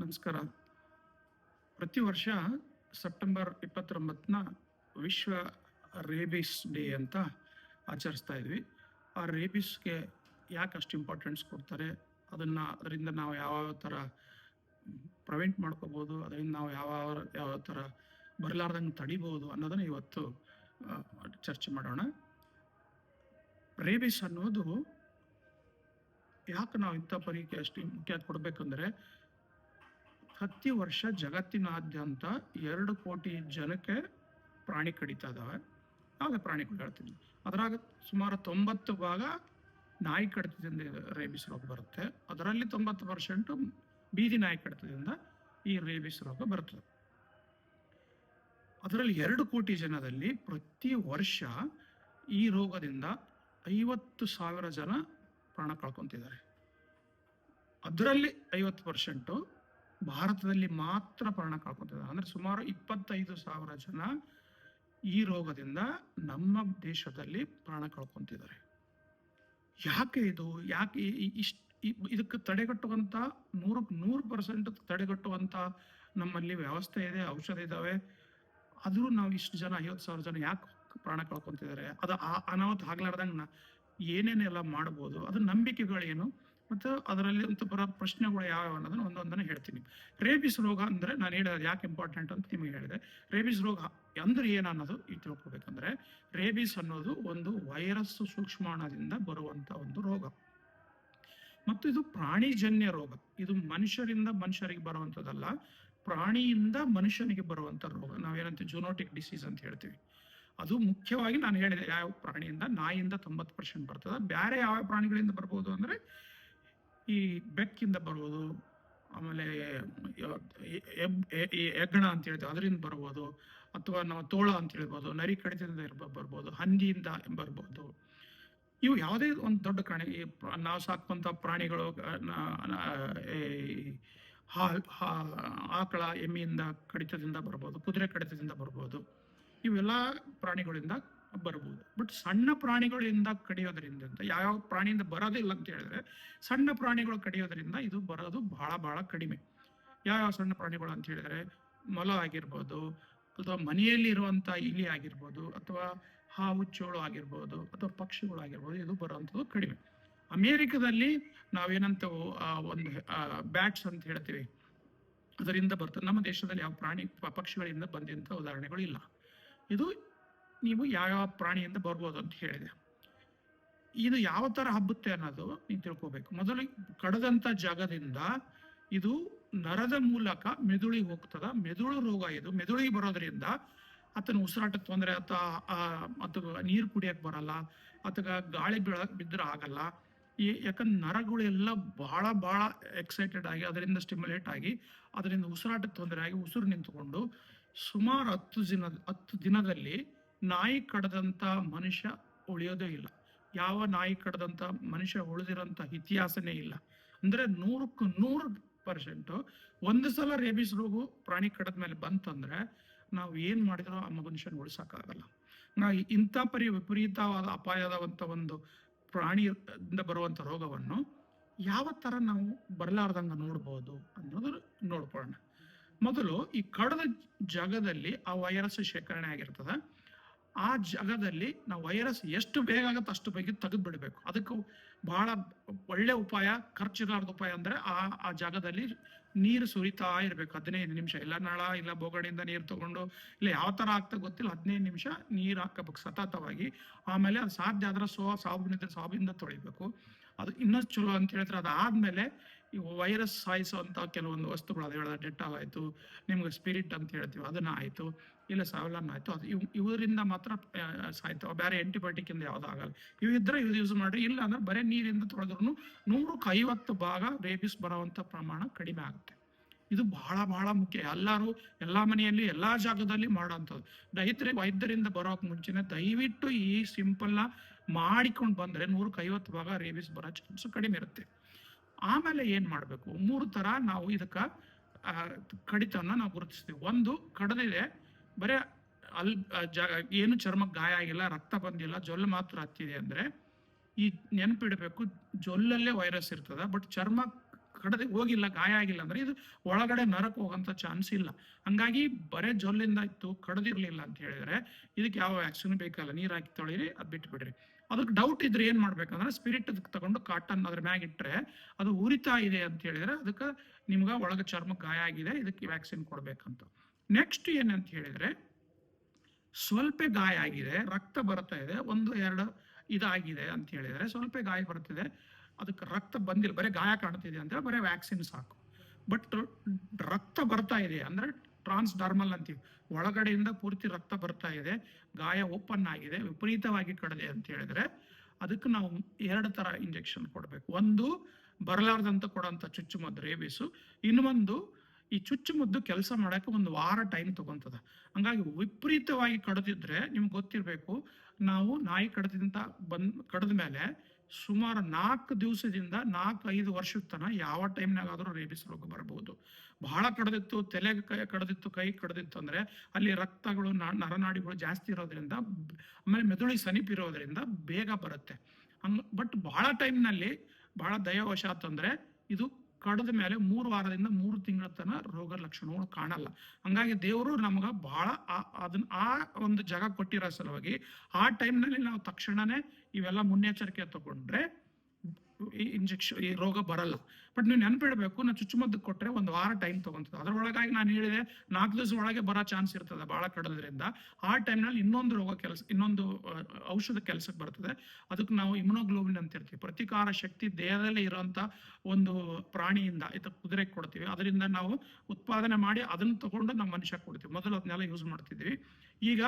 ನಮಸ್ಕಾರ. ಪ್ರತಿ ವರ್ಷ ಸೆಪ್ಟೆಂಬರ್ ಇಪ್ಪತ್ತೊಂಬತ್ತನ ವಿಶ್ವ ರೇಬಿಸ್ ಡೇ ಅಂತ ಆಚರಿಸ್ತಾ ಇದ್ವಿ. ಆ ರೇಬಿಸ್ಗೆ ಯಾಕೆ ಅಷ್ಟು ಇಂಪಾರ್ಟೆನ್ಸ್ ಕೊಡ್ತಾರೆ? ಅದನ್ನು, ಅದರಿಂದ ನಾವು ಯಾವ ಥರ ಪ್ರಿವೆಂಟ್ ಮಾಡ್ಕೋಬೋದು? ಅದರಿಂದ ನಾವು ಯಾವ ಯಾವ ಥರ ಬರಲಾರ್ದಂಗೆ ತಡಿಬೋದು ಅನ್ನೋದನ್ನು ಇವತ್ತು ಚರ್ಚೆ ಮಾಡೋಣ. ರೇಬಿಸ್ ಅನ್ನೋದು ಯಾಕೆ ನಾವು ಇಂಥ ಪರೀಕ್ಷೆ ಅಷ್ಟು ಮುಖ್ಯ ಕೊಡಬೇಕಂದ್ರೆ ಪ್ರತಿ ವರ್ಷ ಜಗತ್ತಿನಾದ್ಯಂತ ಎರಡು ಕೋಟಿ ಜನಕ್ಕೆ ಪ್ರಾಣಿ ಕಡಿತಾ ಇದ್ದಾವೆ ಯಾವುದೇ ಪ್ರಾಣಿ ಕಡಿತೀವಿ ಅದರಾಗ ಸುಮಾರು ತೊಂಬತ್ತು ಭಾಗ ನಾಯಿ ಕಡಿತದಿಂದ ರೇಬಿಸ್ ರೋಗ ಬರುತ್ತೆ. ಅದರಲ್ಲಿ ತೊಂಬತ್ತು ಪರ್ಸೆಂಟು ಬೀದಿ ನಾಯಿ ಕಡಿತದಿಂದ ಈ ರೇಬಿಸ್ ರೋಗ ಬರ್ತದೆ. ಅದರಲ್ಲಿ ಎರಡು ಕೋಟಿ ಜನದಲ್ಲಿ ಪ್ರತಿ ವರ್ಷ ಈ ರೋಗದಿಂದ ಐವತ್ತು ಸಾವಿರ ಜನ ಪ್ರಾಣ ಕಳ್ಕೊತಿದ್ದಾರೆ. ಅದರಲ್ಲಿ ಐವತ್ತು ಪರ್ಸೆಂಟು ಭಾರತದಲ್ಲಿ ಮಾತ್ರ ಪ್ರಾಣ ಕಳ್ಕೊತಿದ್ದಾರೆ ಅಂದ್ರೆ ಸುಮಾರು ಇಪ್ಪತ್ತೈದು ಸಾವಿರ ಜನ ಈ ರೋಗದಿಂದ ನಮ್ಮ ದೇಶದಲ್ಲಿ ಪ್ರಾಣ ಕಳ್ಕೊತಿದ್ದಾರೆ. ಯಾಕೆ ಇದು? ಯಾಕೆ ಇಷ್ಟು ಇದಕ್ಕೆ ತಡೆಗಟ್ಟುವಂಥ ನೂರಕ್ಕೆ ನೂರು ಪರ್ಸೆಂಟ್ ತಡೆಗಟ್ಟುವಂಥ ನಮ್ಮಲ್ಲಿ ವ್ಯವಸ್ಥೆ ಇದೆ, ಔಷಧ ಇದ್ದಾವೆ ಆದರೂ ನಾವು ಇಷ್ಟು ಜನ, ಐವತ್ತು ಸಾವಿರ ಜನ ಯಾಕೆ ಪ್ರಾಣ ಕಳ್ಕೊತಿದ್ದಾರೆ? ಅದು ಆ ಅನಾಹುತ ಆಗ್ಲಾರ್ದಂಗೆ ಏನೇನೆಲ್ಲ ಮಾಡ್ಬೋದು? ಅದು ನಂಬಿಕೆಗಳೇನು? ಮತ್ತು ಅದರಲ್ಲಿ ಅಂತ ಬರೋ ಪ್ರಶ್ನೆಗಳು ಯಾವ್ಯಾವ ಅನ್ನೋದನ್ನ ಒಂದೊಂದನ್ನು ಹೇಳ್ತೀನಿ. ರೇಬಿಸ್ ರೋಗ ಅಂದರೆ ನಾನು ಹೇಳಿದ ಯಾಕೆ ಇಂಪಾರ್ಟೆಂಟ್ ಅಂತ ನಿಮಗೆ ಹೇಳಿದೆ. ರೇಬಿಸ್ ರೋಗ ಅಂದ್ರೆ ಏನು ಅನ್ನೋದು ಈ ತಿಳ್ಕೊಬೇಕಂದ್ರೆ ರೇಬಿಸ್ ಅನ್ನೋದು ಒಂದು ವೈರಸ್ ಸೂಕ್ಷ್ಮಾಣದಿಂದ ಬರುವಂಥ ಒಂದು ರೋಗ. ಮತ್ತು ಇದು ಪ್ರಾಣಿಜನ್ಯ ರೋಗ. ಇದು ಮನುಷ್ಯರಿಂದ ಮನುಷ್ಯರಿಗೆ ಬರುವಂಥದ್ದಲ್ಲ ಪ್ರಾಣಿಯಿಂದ ಮನುಷ್ಯನಿಗೆ ಬರುವಂಥ ರೋಗ. ನಾವೇನಂತ ಜೂನೋಟಿಕ್ ಡಿಸೀಸ್ ಅಂತ ಹೇಳ್ತೀವಿ. ಅದು ಮುಖ್ಯವಾಗಿ ನಾನು ಹೇಳಿದೆ ಯಾವ ಪ್ರಾಣಿಯಿಂದ ನಾಯಿಯಿಂದ ತೊಂಬತ್ತು ಪರ್ಸೆಂಟ್ ಬರ್ತದೆ. ಬೇರೆ ಯಾವ ಪ್ರಾಣಿಗಳಿಂದ ಬರ್ಬೋದು ಅಂದರೆ ಈ ಬೆಕ್ಕಿಂದ ಬರ್ಬೋದು ಆಮೇಲೆ ಹೆಗ್ಗಣ ಅಂತ ಹೇಳ್ತೇವೆ, ಅದರಿಂದ ಬರ್ಬೋದು ಅಥವಾ ನಾವು ತೋಳ ಅಂತ ಹೇಳ್ಬೋದು, ನರಿ ಕಡಿತದಿಂದ ಇರ್ಬ- ಬರ್ಬೋದು, ಹಂದಿಯಿಂದ ಬರ್ಬೋದು. ಇವು ಯಾವುದೇ ಒಂದು ದೊಡ್ಡ ಪ್ರಾಣಿ ನಾವು ಸಾಕುವಂಥ ಪ್ರಾಣಿಗಳು ಆಕಳ ಎಮ್ಮೆಯಿಂದ ಕಡಿತದಿಂದ ಬರ್ಬೋದು, ಕುದುರೆ ಕಡಿತದಿಂದ ಬರ್ಬೋದು. ಇವೆಲ್ಲ ಪ್ರಾಣಿಗಳಿಂದ ಬರ್ಬೋದು. ಬಟ್ ಸಣ್ಣ ಪ್ರಾಣಿಗಳಿಂದ ಕಡಿಯೋದ್ರಿಂದ ಅಂತ ಯಾವ ಪ್ರಾಣಿಯಿಂದ ಬರೋದಿಲ್ಲ ಅಂತ ಹೇಳಿದ್ರೆ ಸಣ್ಣ ಪ್ರಾಣಿಗಳು ಕಡಿಯೋದ್ರಿಂದ ಇದು ಬರೋದು ಬಹಳ ಬಹಳ ಕಡಿಮೆ. ಯಾವ್ಯಾವ ಸಣ್ಣ ಪ್ರಾಣಿಗಳು ಅಂತ ಹೇಳಿದ್ರೆ ಮೊಲ ಆಗಿರ್ಬೋದು ಅಥವಾ ಮನೆಯಲ್ಲಿ ಇರುವಂತ ಇಲಿ ಆಗಿರ್ಬೋದು ಅಥವಾ ಹಾವು ಚೋಳು ಆಗಿರ್ಬೋದು ಅಥವಾ ಪಕ್ಷಿಗಳು ಆಗಿರ್ಬೋದು ಇದು ಬರುವಂಥದ್ದು ಕಡಿಮೆ. ಅಮೇರಿಕದಲ್ಲಿ ನಾವೇನಂತವು ಆ, ಒಂದು ಬ್ಯಾಟ್ಸ್ ಅಂತ ಹೇಳ್ತೀವಿ. ಅದರಿಂದ ಬರ್ತದೆ. ನಮ್ಮ ದೇಶದಲ್ಲಿ ಯಾವ ಪ್ರಾಣಿ ಪಕ್ಷಿಗಳಿಂದ ಬಂದಂಥ ಉದಾಹರಣೆಗಳು ಇಲ್ಲ. ಇದು ನೀವು ಯಾವ್ಯಾವ ಪ್ರಾಣಿಯಿಂದ ಬರ್ಬೋದು ಅಂತ ಹೇಳಿದೆ. ಇದು ಯಾವ ತರ ಹಬ್ಬುತ್ತೆ ಅನ್ನೋದು ನೀವು ತಿಳ್ಕೊಬೇಕು. ಮೊದಲು ಕಡದಂತ ಜಾಗದಿಂದ ಇದು ನರದ ಮೂಲಕ ಮೆದುಳಿಗೆ ಹೋಗ್ತದ. ಮೆದುಳು ರೋಗ ಇದು. ಮೆದುಳಿಗೆ ಬರೋದ್ರಿಂದ ಆತನ ಉಸಿರಾಟ ತೊಂದರೆ ಅಥವಾ ಅಥವಾ ನೀರು ಕುಡಿಯಕ್ಕೆ ಬರಲ್ಲ ಅಥವಾ ಗಾಳಿ ಬೀಳಕ್ ಬಿದ್ದರೆ ಆಗಲ್ಲ. ಈ ಯಾಕಂದ್ರೆ ನರಗಳೆಲ್ಲ ಬಹಳ ಬಹಳ ಎಕ್ಸೈಟೆಡ್ ಆಗಿ ಅದರಿಂದ ಸ್ಟಿಮ್ಯುಲೇಟ್ ಆಗಿ ಅದರಿಂದ ಉಸಿರಾಟ ತೊಂದರೆ ಆಗಿ ಉಸಿರು ನಿಂತುಕೊಂಡು ಸುಮಾರು ಹತ್ತು ದಿನ ಹತ್ತು ದಿನದಲ್ಲಿ ನಾಯಿ ಕಡದಂತ ಮನುಷ್ಯ ಉಳಿಯೋದೇ ಇಲ್ಲ. ಯಾವ ನಾಯಿ ಕಡದಂತ ಮನುಷ್ಯ ಉಳಿದಿರೋಂಥ ಇತಿಹಾಸನೇ ಇಲ್ಲ. ಅಂದ್ರೆ ನೂರಕ್ಕೂ ನೂರು ಪರ್ಸೆಂಟ್ ಒಂದು ಸಲ ರೇಬಿಸ್ ರೋಗು ಪ್ರಾಣಿ ಕಡದ ಮೇಲೆ ಬಂತಂದ್ರೆ ನಾವು ಏನು ಮಾಡಿದ್ರೋ ಆ ಮನುಷ್ಯನ ಉಳಿಸೋಕ್ಕಾಗಲ್ಲ. ನಾವು ಇಂಥ ಪರಿ ವಿಪರೀತವಾದ ಅಪಾಯದವಂಥ ಒಂದು ಪ್ರಾಣಿಯಿಂದ ಬರುವಂತ ರೋಗವನ್ನು ಯಾವ ಥರ ನಾವು ಬರಲಾರ್ದಂಗೆ ನೋಡ್ಬೋದು ಅನ್ನೋದು ನೋಡ್ಕೊಳ್ಳೋಣ. ಮೊದಲು ಈ ಕಡದ ಜಾಗದಲ್ಲಿ ಆ ವೈರಸ್ ಶೇಖರಣೆ ಆಗಿರ್ತದೆ. ಆ ಜಾಗದಲ್ಲಿ ನಾವು ವೈರಸ್ ಎಷ್ಟು ಬೇಗ ಆಗುತ್ತೆ ಅಷ್ಟು ಬೇಗ ತೆಗೆದು ಬಿಡಬೇಕು ಅದಕ್ಕೆ ಬಹಳ ಒಳ್ಳೆ ಉಪಾಯ ಖರ್ಚಿಲಾರ್ದ ಉಪಾಯ ಅಂದ್ರೆ ಆ ಆ ಜಾಗದಲ್ಲಿ ನೀರು ಸುರಿತಾ ಇರಬೇಕು. ಹದಿನೈದು ನಿಮಿಷ. ಇಲ್ಲ ನಳ, ಇಲ್ಲ ಬೋಗಣಿಯಿಂದ ನೀರು ತಗೊಂಡು, ಇಲ್ಲ ಯಾವ ತರ ಆಗ್ತಾ ಗೊತ್ತಿಲ್ಲ. ಹದಿನೈದು ನಿಮಿಷ ನೀರು ಹಾಕಬೇಕು ಸತತವಾಗಿ. ಆಮೇಲೆ ಅದು ಸಾಧ್ಯ ಆದ್ರೆ ಸೋ ಸಾಬೂನಿದ್ರೆ ಸಾಬೂನಿಂದ ತೊಳಿಬೇಕು. ಅದು ಇನ್ನಷ್ಟು ಚಲೋ ಅಂತ ಹೇಳಿದ್ರೆ ಅದಾದ್ಮೇಲೆ ಈ ವೈರಸ್ ಸಾಯಿಸುವಂತ ಕೆಲವೊಂದು ವಸ್ತುಗಳು, ಅದು ಹೇಳಿದ್ರೆ ಡೆಟಾಲ್ ಆಯ್ತು, ನಿಮ್ಗೆ ಸ್ಪಿರಿಟ್ ಅಂತ ಹೇಳ್ತೀವಿ, ಅದನ್ನ ಆಯ್ತು, ಇಲ್ಲ ಸಾವಲನ್ ಆಯ್ತು, ಅದು ಇವ್ ಇವರಿಂದ ಮಾತ್ರ ಸಾಯ್ತು ಸಾಯ್ತಾವ ಬೇರೆ ಆಂಟಿಬಯೋಟಿಕ್ ಇಂದ ಯಾವ್ದು ಆಗಲ್ಲ. ಇವು ಇದ್ರೆ ಇದು ಯೂಸ್ ಮಾಡ್ರಿ, ಇಲ್ಲ ಅಂದ್ರೆ ಬರೀ ನೀರಿಂದ ತೊಳೆದ್ರು ನೂರಕ್ಕೆ ಐವತ್ತು ಭಾಗ ರೇಬಿಸ್ ಬರುವಂತ ಪ್ರಮಾಣ ಕಡಿಮೆ ಆಗುತ್ತೆ. ಇದು ಬಹಳ ಬಹಳ ಮುಖ್ಯ. ಎಲ್ಲರೂ ಎಲ್ಲ ಮನೆಯಲ್ಲಿ ಎಲ್ಲಾ ಜಾಗದಲ್ಲಿ ಮಾಡೋಂಥದ್ದು. ರೈತರಿಗೆ ವೈದ್ಯರಿಂದ ಬರೋಕೆ ಮುಂಚೆನೆ ದಯವಿಟ್ಟು ಈ ಸಿಂಪಲ್ನ ಮಾಡಿಕೊಂಡು ಬಂದ್ರೆ ನೂರಕ್ಕೆ ಐವತ್ತು ಭಾಗ ರೇಬಿಸ್ ಬರೋ ಚಾನ್ಸ್ ಕಡಿಮೆ ಇರುತ್ತೆ. ಆಮೇಲೆ ಏನು ಮಾಡಬೇಕು? ಮೂರು ತರ ನಾವು ಇದಕ್ಕೆ ಕಡಿತವನ್ನು ನಾವು ಗುರುತಿಸ್ತೀವಿ. ಒಂದು ಕಡದಿದೆ ಬರೇ ಅಲ್ ಜ, ಏನು ಚರ್ಮಕ್ಕೆ ಗಾಯ ಆಗಿಲ್ಲ, ರಕ್ತ ಬಂದಿಲ್ಲ, ಜೊಲ್ಲು ಮಾತ್ರ ಹತ್ತಿದೆ ಅಂದ್ರೆ ಈ ನೆನಪಿಡಬೇಕು, ಜೊಲ್ಲಲ್ಲೇ ವೈರಸ್ ಇರ್ತದೆ. ಬಟ್ ಚರ್ಮ ಕಡದ ಹೋಗಿಲ್ಲ, ಗಾಯ ಆಗಿಲ್ಲ ಅಂದ್ರೆ ಇದು ಒಳಗಡೆ ನರಕ್ಕೆ ಹೋಗಂತ ಚಾನ್ಸ್ ಇಲ್ಲ. ಹಂಗಾಗಿ ಬರೇ ಜೊಲ್ಲಿಂದ ಇತ್ತು, ಕಡದಿರ್ಲಿಲ್ಲ ಅಂತ ಹೇಳಿದ್ರೆ ಇದಕ್ಕೆ ಯಾವ ವ್ಯಾಕ್ಸಿನ್ ಬೇಕಲ್ಲ, ನೀರು ಹಾಕಿ ತೊಳಿರಿ, ಅದು ಬಿಟ್ಟು ಬಿಡ್ರಿ ಅದಕ್ಕೆ ಡೌಟ್ ಇದ್ರೆ ಏನ್ ಮಾಡ್ಬೇಕಂದ್ರೆ ಸ್ಪಿರಿಟ್ ತಗೊಂಡು ಕಾಟನ್ ಅದ್ರ ಮ್ಯಾಗ ಇಟ್ಟರೆ ಅದು ಉರಿತಾ ಇದೆ ಅಂತ ಹೇಳಿದ್ರೆ ಅದಕ್ಕೆ ನಿಮ್ಗೆ ಒಳಗೆ ಚರ್ಮ ಗಾಯ ಆಗಿದೆ, ಇದಕ್ಕೆ ವ್ಯಾಕ್ಸಿನ್ ಕೊಡ್ಬೇಕಂತ. ನೆಕ್ಸ್ಟ್ ಏನಂತ ಹೇಳಿದ್ರೆ ಸ್ವಲ್ಪ ಗಾಯ ಆಗಿದೆ, ರಕ್ತ ಬರ್ತಾ ಇದೆ, ಒಂದು, ಎರಡು ಇದಾಗಿದೆ ಅಂತ ಹೇಳಿದ್ರೆ ಸ್ವಲ್ಪ ಗಾಯ ಬರ್ತಿದೆ ಅದಕ್ಕೆ ರಕ್ತ ಬಂದಿಲ್ಲ. ಬರೀ ಗಾಯ ಕಾಣ್ತಿದೆ ಅಂದ್ರೆ ಬರೀ ವ್ಯಾಕ್ಸಿನ್ ಸಾಕು. ಬಟ್ ರಕ್ತ ಬರ್ತಾ ಇದೆ ಅಂದ್ರೆ ಟ್ರಾನ್ಸ್ ಡರ್ಮಲ್ ಅಂತೀವಿ. ಒಳಗಡೆಯಿಂದ ಪೂರ್ತಿ ರಕ್ತ ಬರ್ತಾ ಇದೆ. ಗಾಯ ಓಪನ್ ಆಗಿದೆ, ವಿಪರೀತವಾಗಿ ಕಡಿದೆ ಅಂತ ಹೇಳಿದ್ರೆ ಅದಕ್ಕೆ ನಾವು ಎರಡು ತರ ಇಂಜೆಕ್ಷನ್ ಕೊಡಬೇಕು. ಒಂದು, ಬರಲಾರ್ದಂತ ಕೊಡೋಂಥ ಚುಚ್ಚುಮದ್ದು ರೇಬಿಸು ಇನ್ನೊಂದು ಈ ಚುಚ್ಚುಮದ್ದು ಕೆಲಸ ಮಾಡಕ್ಕೆ ಒಂದು ವಾರ ಟೈಮ್ ತಗೊಂತದ ಹಂಗಾಗಿ ವಿಪರೀತವಾಗಿ ಕಡಿದಿದ್ರೆ ನಿಮ್ಗೆ ಗೊತ್ತಿರಬೇಕು, ನಾವು ನಾಯಿ ಕಡದಿಂದ ಬಂದ್, ಕಡ್ದ ಮೇಲೆ ಸುಮಾರು ನಾಲ್ಕು ದಿವಸದಿಂದ ನಾಲ್ಕು ಐದು ವರ್ಷದ ತನಕ ಯಾವ ಟೈಮ್ನಾಗಾದರೂ ರೇಬಿಸ್ ರೋಗ ಬರಬಹುದು. ಬಹಳ ಕಡದಿತ್ತು, ತಲೆ ಕೈ ಕಡದಿತ್ತು ಕೈ ಕಡದಿತ್ತು ಅಂದ್ರೆ ಅಲ್ಲಿ ರಕ್ತಗಳು ನರನಾಡಿಗಳು ಜಾಸ್ತಿ ಇರೋದ್ರಿಂದ, ಆಮೇಲೆ ಮೆದುಳಿಗೆ ಸಮೀಪ ಇರೋದ್ರಿಂದ ಬೇಗ ಬರುತ್ತೆ. ಹಂಗ ಬಟ್ ಬಹಳ ಟೈಮ್ನಲ್ಲಿ ಬಹಳ ದಯವಶಾತ್ ಅಂದ್ರೆ ಇದು ಕಡದ ಮೇಲೆ ಮೂರು ವಾರದಿಂದ ಮೂರು ತಿಂಗಳ ತನ ರೋಗ ಲಕ್ಷಣಗಳು ಕಾಣಲ್ಲ. ಹಂಗಾಗಿ ದೇವರು ನಮ್ಗೆ ಬಹಳ ಅದನ್ನ ಆ ಒಂದು ಜಾಗ ಕೊಟ್ಟಿರೋ ಸಲುವಾಗಿ ಆ ಟೈಮ್ನಲ್ಲಿ ನಾವು ತಕ್ಷಣನೇ ಇವೆಲ್ಲ ಮುನ್ನೆಚ್ಚರಿಕೆ ತಗೊಂಡ್ರೆ ಇಂಜೆಕ್ಷನ್ ಈ ರೋಗ ಬರಲ್ಲ. ಬಟ್ ನೀವು ನೆನಪಿಡ್ಬೇಕು ನಾನು ಚುಚ್ಚುಮದ್ದು ಕೊಟ್ಟರೆ ಒಂದು ವಾರ ಟೈಮ್ ತಗೊಂತದೆ. ಅದರೊಳಗಾಗಿ ನಾನು ಹೇಳಿದೆ ನಾಲ್ಕು ದಿವಸ ಒಳಗೆ ಬರೋ ಚಾನ್ಸ್ ಇರ್ತದೆ ಬಹಳ ಕಡೋದ್ರಿಂದ. ಆ ಟೈಮ್ನಲ್ಲಿ ಇನ್ನೊಂದು ರೋಗ ಕೆಲಸ, ಇನ್ನೊಂದು ಔಷಧ ಕೆಲಸಕ್ಕೆ ಬರ್ತದೆ. ಅದಕ್ಕೆ ನಾವು ಇಮ್ಯುನೋಗ್ಲೋಬಿನ್ ಅಂತ ಇರ್ತೀವಿ ಪ್ರತಿಕಾರ ಶಕ್ತಿ ದೇಹದಲ್ಲಿ ಇರುವಂತ ಒಂದು ಪ್ರಾಣಿಯಿಂದ ಇದು ಕುದುರೆಗೆ ಕೊಡ್ತೀವಿ. ಅದರಿಂದ ನಾವು ಉತ್ಪಾದನೆ ಮಾಡಿ ಅದನ್ನ ತಗೊಂಡು ನಮ್ಮ ಮನುಷ್ಯ ಕೊಡ್ತೀವಿ. ಮೊದಲು ಅದನ್ನೆಲ್ಲ ಯೂಸ್ ಮಾಡ್ತಿದ್ವಿ. ಈಗ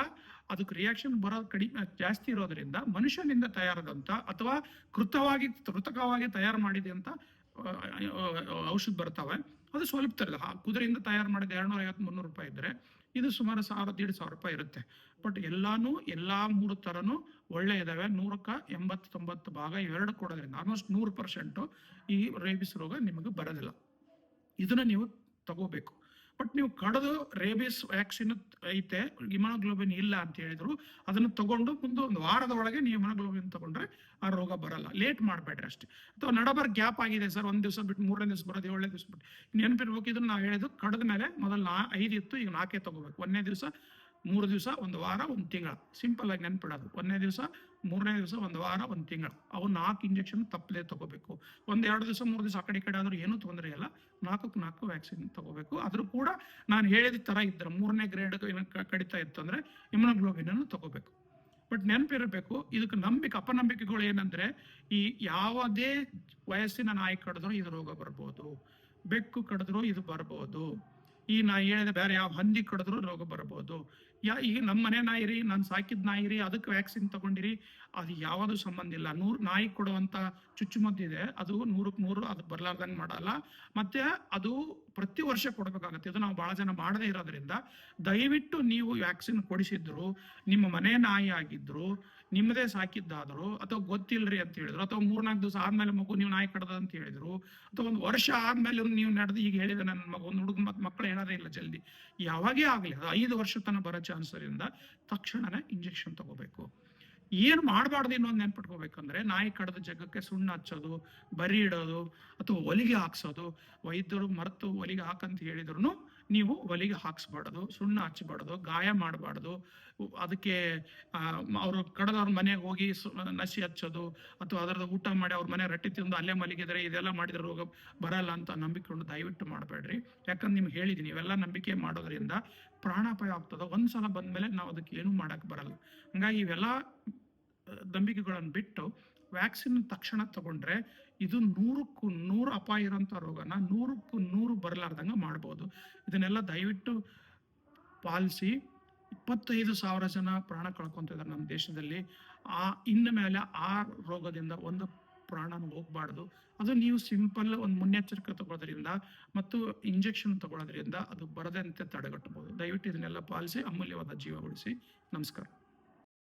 ಅದಕ್ಕೆ ರಿಯಾಕ್ಷನ್ ಬರೋದು ಕಡಿಮೆ, ಜಾಸ್ತಿ ಇರೋದ್ರಿಂದ ಮನುಷ್ಯನಿಂದ ತಯಾರಾದಂಥ ಅಥವಾ ಕೃತವಾಗಿ, ಕೃತಕವಾಗಿ ತಯಾರು ಮಾಡಿದೆ ಅಂತ ಔಷಧ ಬರ್ತಾವೆ. ಅದು ಸ್ವಲ್ಪ ತರದ ಕುದುರೆಯಿಂದ ತಯಾರು ಮಾಡಿದ ಎರಡ್ನೂರ ಐವತ್ತು ಮುನ್ನೂರು ರೂಪಾಯಿ ಇದ್ರೆ ಇದು ಸುಮಾರು ಸಾವಿರ ದೇಡ್ ಸಾವಿರ ರೂಪಾಯಿ ಇರುತ್ತೆ. ಬಟ್ ಎಲ್ಲಾನು, ಎಲ್ಲಾ ಮೂರು ತರನು ಒಳ್ಳೆ ಇದಾವೆ ನೂರಕ್ಕೆ ಎಂಬತ್ತು ತೊಂಬತ್ತು ಭಾಗ ಇವೆರಡು ಕೊಡೋದ್ರಿಂದ ಆಲ್ಮೋಸ್ಟ್ ನೂರು ಪರ್ಸೆಂಟು ಈ ರೇಬಿಸ್ ರೋಗ ನಿಮಗೆ ಬರೋದಿಲ್ಲ. ಇದನ್ನ ನೀವು ತಗೋಬೇಕು. ಬಟ್ ನೀವು ಕಡದು ರೇಬಿಸ್ ವ್ಯಾಕ್ಸಿನ್ ಐತೆ ಇಮ್ಯುನೋಗ್ಲೋಬಿನ್ ಇಲ್ಲ ಅಂತ ಹೇಳಿದ್ರು, ಅದನ್ನ ತಗೊಂಡು ಮುಂದೆ ಒಂದು ವಾರದ ಒಳಗೆ ನೀವು ಇಮ್ಯುನೋಗ್ಲೋಬಿನ್ ತಗೊಂಡ್ರೆ ಆ ರೋಗ ಬರಲ್ಲ. ಲೇಟ್ ಮಾಡಬೇಡ್ರಿ ಅಷ್ಟೇ. ಅಥವಾ ನಡಬರ್ ಗ್ಯಾಪ್ ಆಗಿದೆ ಸರ್, ಒಂದ್ ದಿವಸ ಬಿಟ್ಟು ಮೂರನೇ ದಿವಸ ಬರೋದು ಏಳನೇ ದಿವಸ ಬಿಟ್ಟು. ನೆನಪಿರ್ಬೇಕು ಇದನ್ನ ನಾವು ಹೇಳಿದ್ರು ಕಡದ ಮೇಲೆ ಮೊದಲು ನಾ ಐದು ಇತ್ತು ಈಗ ನಾಲ್ಕೇ ತಗೋಬೇಕು. ಒಂದನೇ ದಿವಸ ಮೂರು ದಿವಸ, ಒಂದು ವಾರ, ಒಂದು ತಿಂಗಳ. ಸಿಂಪಲ್ ಆಗಿ ನೆನ್ಪಿಡೋದು. ಒಂದನೇ ದಿವಸ, ಮೂರನೇ ದಿವಸ, ಒಂದು ವಾರ, ಒಂದು ತಿಂಗಳು. ಅವು ನಾಲ್ಕು ಇಂಜೆಕ್ಷನ್ ತಪ್ಪಲೆ ತಗೋಬೇಕು. ಒಂದು ಎರಡು ದಿವಸ, ಮೂರು ದಿವಸ, ಆ ಕಡೆ ಕಡೆ ಆದರೂ ಏನೂ ತೊಂದರೆ ಇಲ್ಲ. ನಾಲ್ಕಕ್ಕೆ ನಾಲ್ಕು ವ್ಯಾಕ್ಸಿನ್ ತಗೋಬೇಕು. ಆದರೂ ಕೂಡ ನಾನು ಹೇಳಿದ ತರ ಇದ್ದರೆ ಮೂರನೇ ಗ್ರೇಡ್ ಕಡಿತಾ ಇತ್ತು ಅಂದ್ರೆ ಇಮ್ಯುನೋಗ್ಲೋಬಿನ್ ಅನ್ನು ತಗೋಬೇಕು. ಬಟ್ ನೆನಪಿರಬೇಕು, ಇದಕ್ಕೆ ನಂಬಿಕೆ, ಅಪನಂಬಿಕೆಗಳು ಏನಂದ್ರೆ, ಈ ಯಾವುದೇ ವಯಸ್ಸಿನ ನಾಯಿ ಕಡಿದ್ರೂ ಇದು ರೋಗ ಬರ್ಬೋದು. ಬೆಕ್ಕು ಕಡಿದ್ರೂ ಇದು ಬರ್ಬೋದು. ಈ ನಾ ಹೇಳಿದ ಬೇರೆ ಯಾವ ಹಂದಿ ಕಡಿದ್ರು ರೋಗ ಬರ್ಬೋದು. ಯಾ ಈಗ ನಮ್ಮ ಮನೆ ನಾಯಿ ರೀ, ನಾನು ಸಾಕಿದ ನಾಯಿ ರೀ ಅದಕ್ಕೆ ವ್ಯಾಕ್ಸಿನ್ ತಗೊಂಡಿರಿ, ಅದು ಯಾವುದು ಸಂಬಂಧ ಇಲ್ಲ. ನೂರು, ನಾಯಿ ಕೊಡುವಂತ ಚುಚ್ಚುಮದ್ದು ಇದೆ, ಅದು ನೂರಕ್ಕೆ ನೂರು, ಅದು ಬರ್ಲಾರ್ದಂಗೆ ಮಾಡಲ್ಲ. ಮತ್ತೆ ಅದು ಪ್ರತಿ ವರ್ಷ ಕೊಡಬೇಕಾಗತ್ತೆ. ಇದು ನಾವು ಬಹಳ ಜನ ಮಾಡದೇ ಇರೋದ್ರಿಂದ, ದಯವಿಟ್ಟು ನೀವು ವ್ಯಾಕ್ಸಿನ್ ಕೊಡಿಸಿದ್ರು, ನಿಮ್ಮ ಮನೆ ನಾಯಿ ಆಗಿದ್ರು ನಿಮ್ಮದೇ ಸಾಕಿದ್ದಾದ್ರು ಅಥವಾ ಗೊತ್ತಿಲ್ರಿ ಅಂತ ಹೇಳಿದ್ರು, ಅಥವಾ ಮೂರ್ನಾಲ್ಕು ದಿವಸ ಆದ್ಮೇಲೆ ಮಗು ನೀವು ನಾಯಿ ಕಡದ ಅಂತ ಹೇಳಿದ್ರು, ಅಥವಾ ಒಂದು ವರ್ಷ ಆದ್ಮೇಲೆ ನೀವು ನಡೆದು ಈಗ ಹೇಳಿದ್ರೆ ನನ್ನ ಮಗು, ಒಂದು ಹುಡುಗ ಮತ್ತೆ ಮಕ್ಕಳು ಹೇಳೋದೇ ಇಲ್ಲ ಜಲ್ದಿ. ಯಾವಾಗೇ ಆಗಲಿ ಅದು ಐದು ವರ್ಷ ತನಕ ಬರೋ ಚಾನ್ಸ್ ಇರೋದ್ರಿಂದ ತಕ್ಷಣನೇ ಇಂಜೆಕ್ಷನ್ ತಗೋಬೇಕು. ಏನು ಮಾಡಬಾರ್ದು ಇನ್ನೊಂದು ನೆನ್ಪಿಟ್ಕೋಬೇಕಂದ್ರೆ ನಾಯಿ ಕಡದ ಜಗಕ್ಕೆ ಸುಣ್ಣ ಹಚ್ಚೋದು, ಬರಿ ಇಡೋದು, ಅಥವಾ ಒಲಿಗೆ ಹಾಕ್ಸೋದು, ವೈದ್ಯರು ಮರೆತು ಒಲಿಗೆ ಹಾಕಂತ ಹೇಳಿದ್ರು ನೀವು ಒಲೆಗೆ ಹಾಕ್ಸ್ಬಾರ್ದು, ಸುಣ್ಣ ಹಚ್ಚಬಾರ್ದು ಗಾಯ ಮಾಡಬಾರ್ದು, ಅದಕ್ಕೆ ಅವರು ಕಡದವ್ರ ಮನೆಗೆ ಹೋಗಿ ನಸಿ ಹಚ್ಚೋದು ಅಥವಾ ಅದರದ ಊಟ ಮಾಡಿ ಅವ್ರ ಮನೆ ರಟ್ಟಿ ತಿಂದು ಅಲ್ಲೇ ಮಲಗಿದ್ರೆ ಇದೆಲ್ಲ ಮಾಡಿದ್ರೆ ರೋಗ ಬರಲ್ಲ ಅಂತ ನಂಬಿಕೊಂಡು ದಯವಿಟ್ಟು ಮಾಡಬೇಡ್ರಿ. ಯಾಕಂದ್ರೆ ನಿಮ್ಗೆ ಹೇಳಿದೀನಿ, ಇವೆಲ್ಲ ನಂಬಿಕೆ ಮಾಡೋದ್ರಿಂದ ಪ್ರಾಣಾಪಾಯ ಆಗ್ತದ. ಒಂದ್ಸಲ ಬಂದ್ಮೇಲೆ ನಾವು ಅದಕ್ಕೆ ಏನೂ ಮಾಡಕ್ ಬರಲ್ಲ. ಹಂಗಾಗಿ ಇವೆಲ್ಲ ನಂಬಿಕೆಗಳನ್ನು ಬಿಟ್ಟು ವ್ಯಾಕ್ಸಿನ್ ತಕ್ಷಣ ತಗೊಂಡ್ರೆ ಇದು ನೂರಕ್ಕೂ ನೂರು ಅಪಾಯ ಇರೋಂಥ ರೋಗನ ನೂರಕ್ಕೂ ನೂರು ಬರಲಾರ್ದಂಗೆ ಮಾಡ್ಬೋದು. ಇದನ್ನೆಲ್ಲ ದಯವಿಟ್ಟು ಪಾಲಿಸಿ. ಇಪ್ಪತ್ತೈದು ಸಾವಿರ ಜನ ಪ್ರಾಣ ಕಳ್ಕೊಂತಿದ್ದಾರೆ ನಮ್ಮ ದೇಶದಲ್ಲಿ. ಆ, ಇನ್ನು ಮೇಲೆ ಆ ರೋಗದಿಂದ ಒಂದು ಪ್ರಾಣನ ಹೋಗ್ಬಾರ್ದು. ಅದು ನೀವು ಸಿಂಪಲ್ ಒಂದು ಮುನ್ನೆಚ್ಚರಿಕೆ ತಗೊಳ್ಳೋದ್ರಿಂದ ಮತ್ತು ಇಂಜೆಕ್ಷನ್ ತಗೊಳ್ಳೋದ್ರಿಂದ ಅದು ಬರದಂತೆ ತಡೆಗಟ್ಟಬಹುದು. ದಯವಿಟ್ಟು ಇದನ್ನೆಲ್ಲ ಪಾಲಿಸಿ, ಅಮೂಲ್ಯವಾದ ಜೀವ ಉಳಿಸಿ. ನಮಸ್ಕಾರ.